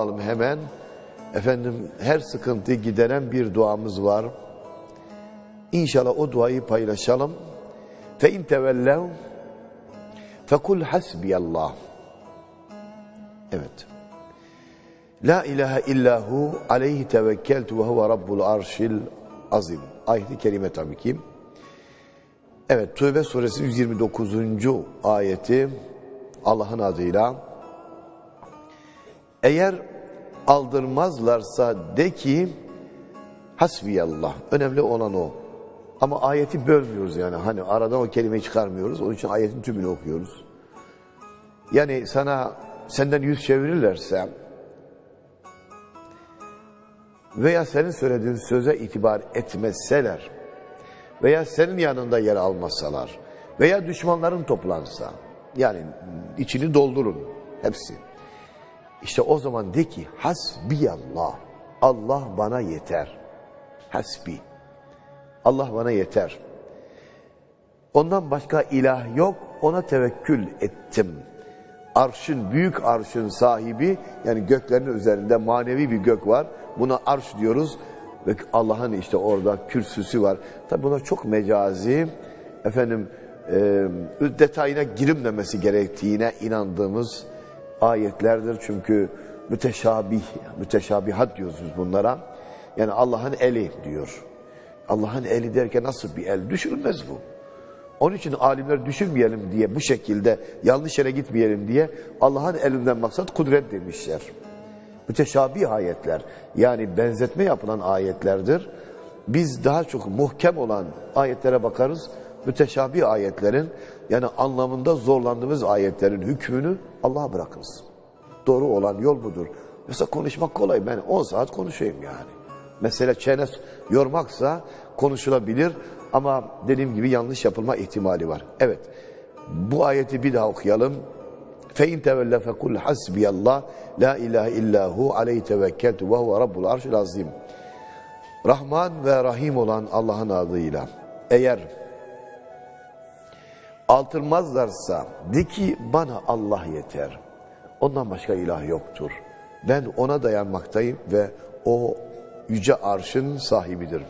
Alalım hemen. Efendim her sıkıntı gideren bir duamız var. İnşallah o duayı paylaşalım. Fe in tevellev fekul hasbiyallah. Evet. La ilahe illahu aleyhi tevekkeltu ve huve rabbul arşil azim. Ayet-i kerime tabii ki. Evet Tövbe suresi 129. ayeti Allah'ın adıyla eğer aldırmazlarsa de ki hasbiyallah. Önemli olan o. Ama ayeti bölmüyoruz yani. Hani aradan o kelimeyi çıkarmıyoruz. Onun için ayetin tümünü okuyoruz. Yani sana senden yüz çevirirlerse veya senin söylediğin söze itibar etmezseler veya senin yanında yer almasalar veya düşmanların toplansa yani içini doldurun hepsi. İşte o zaman de ki hasbiyallah. Allah bana yeter. Hasbi. Allah bana yeter. Ondan başka ilah yok. Ona tevekkül ettim. Arşın, büyük arşın sahibi yani göklerin üzerinde manevi bir gök var. Buna arş diyoruz. Ve Allah'ın işte orada kürsüsü var. Tabi buna çok mecazi, efendim e, detayına girilmemesi gerektiğine inandığımız ayetlerdir. Çünkü müteşabih, müteşabihat diyoruz biz bunlara. Yani Allah'ın eli diyor. Allah'ın eli derken nasıl bir el? Düşünülmez bu. Onun için alimler düşünmeyelim diye bu şekilde yanlış yere gitmeyelim diye Allah'ın elinden maksat kudret demişler. Müteşabih ayetler yani benzetme yapılan ayetlerdir. Biz daha çok muhkem olan ayetlere bakarız. Müteşabih ayetlerin yani anlamında zorlandığımız ayetlerin hükmünü Allah'a bırakırız. Doğru olan yol budur. Yoksa konuşmak kolay. Ben 10 saat konuşayım yani. Mesela çene yormaksa konuşulabilir ama dediğim gibi yanlış yapılma ihtimali var. Evet. Bu ayeti bir daha okuyalım. Fe in tevelle fekul hasbiyallah la ilahe illahu aleyhi tevekkeltu ve huve rabbul arşil azim. Rahman ve Rahim olan Allah'ın adıyla eğer altırmazlarsa de ki bana Allah yeter. Ondan başka ilah yoktur. Ben ona dayanmaktayım ve o yüce arşın sahibidir.